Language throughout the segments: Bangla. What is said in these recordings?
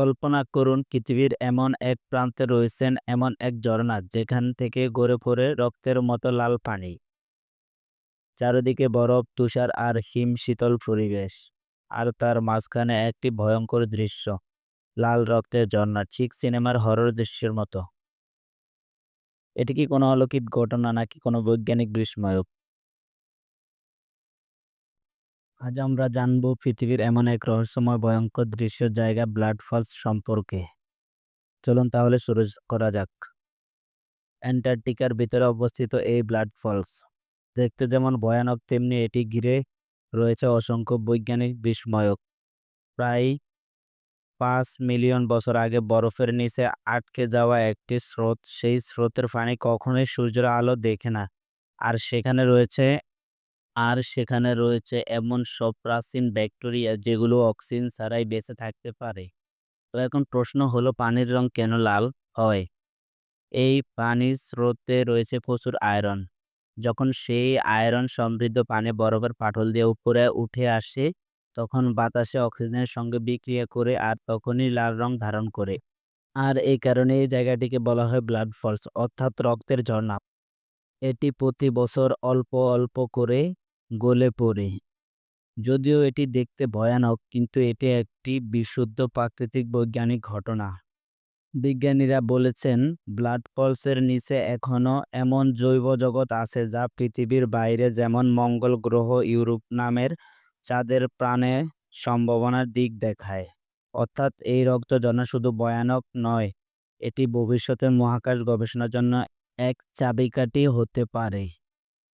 কল্পনা করুন, পৃথিবীর এমন এক প্রান্তে রয়েছেন এমন এক ঝর্ণা যেখান থেকে গড়ে পড়ে রক্তের মতো লাল পানি। চারিদিকে বরফ, তুষার আর হিম শীতল পরিবেশ আর তার মাঝখানে একটি ভয়ঙ্কর দৃশ্য, লাল রক্তের ঝর্ণা ঠিক সিনেমার হরর দৃশ্যের মতো। এটি কি কোনো অলৌকিক ঘটনা নাকি কোনো বৈজ্ঞানিক বিস্ময়ক? আজ আমরা জানব পৃথিবীর এমন এক রহস্যময় ভয়ঙ্কর দৃশ্য জায়গা ব্লাড ফলস সম্পর্কে। চলুন তাহলে শুরু করা যাক। অ্যান্টার্কটিকার ভিতরে অবস্থিত এই ব্লাড ফলস। দেখতে যেমন ভয়ানক, তেমনি এটি ঘিরে রয়েছে অসংখ্য বৈজ্ঞানিক বিস্ময়ক। প্রায় পাঁচ মিলিয়ন বছর আগে বরফের নিচে আটকে যাওয়া একটি স্রোত, সেই স্রোতের পানি কখনোই সূর্যের আলো দেখে না। আর সেখানে রয়েছে আর সেখানে রয়েছে এমন সব প্রাচীন ব্যাকটেরিয়া যেগুলো অক্সিজেন ছাড়াই বেঁচে থাকতে পারে। তো এখন প্রশ্ন হলো, পানির রং কেন লাল হয়? এই পানির স্রোতে রয়েছে প্রচুর আয়রন। যখন সেই আয়রন সমৃদ্ধ পানি বরফের পাটল দিয়ে উপরে উঠে আসে, তখন বাতাসে অক্সিজেনের সঙ্গে বিক্রিয়া করে আর তখনই লাল রং ধারণ করে। আর এই কারণে এই জায়গাটিকে বলা হয় ব্লাড ফলস, অর্থাৎ রক্তের ঝর্ণা। এটি প্রতি বছর অল্প অল্প করে গলে পড়ে। যদিও এটি দেখতে ভয়ানক, কিন্তু এটি একটি বিশুদ্ধ প্রাকৃতিক বৈজ্ঞানিক ঘটনা। বিজ্ঞানীরা বলেছেন, ব্লাড পলসের নিচে এখনও এমন জৈব জগৎ আছে যা পৃথিবীর বাইরে যেমন মঙ্গল গ্রহ ইউরোপ নামের চাঁদের প্রাণে সম্ভাবনার দিক দেখায়। অর্থাৎ এই রক্তজনা শুধু ভয়ানক নয়, এটি ভবিষ্যতে মহাকাশ গবেষণার জন্য এক চাবিকাঠি হতে পারে।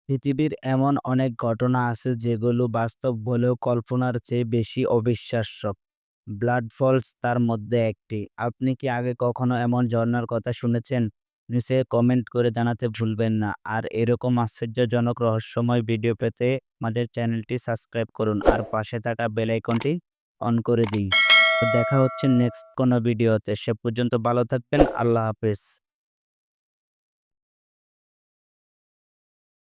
পৃথিবীর এমন অনেক ঘটনা আছে যেগুলো বাস্তব বলেও কল্পনার চেয়ে বেশি অবিশ্বাস্য। ব্লাড ফলস তার মধ্যে একটি। আপনি কি আগে কখনো এমন ঝর্ণার কথা শুনেছেন? নিচে কমেন্ট করে জানাতে ভুলবেন না। আর এরকম আশ্চর্যজনক রহস্যময় ভিডিও পেতে আমাদের চ্যানেলটি সাবস্ক্রাইব করুন আর পাশে থাকা বেল আইকনটি অন করে দিন। দেখা হচ্ছে নেক্সট কোনো ভিডিওতে। সে পর্যন্ত ভালো থাকবেন। আল্লাহ হাফেজ।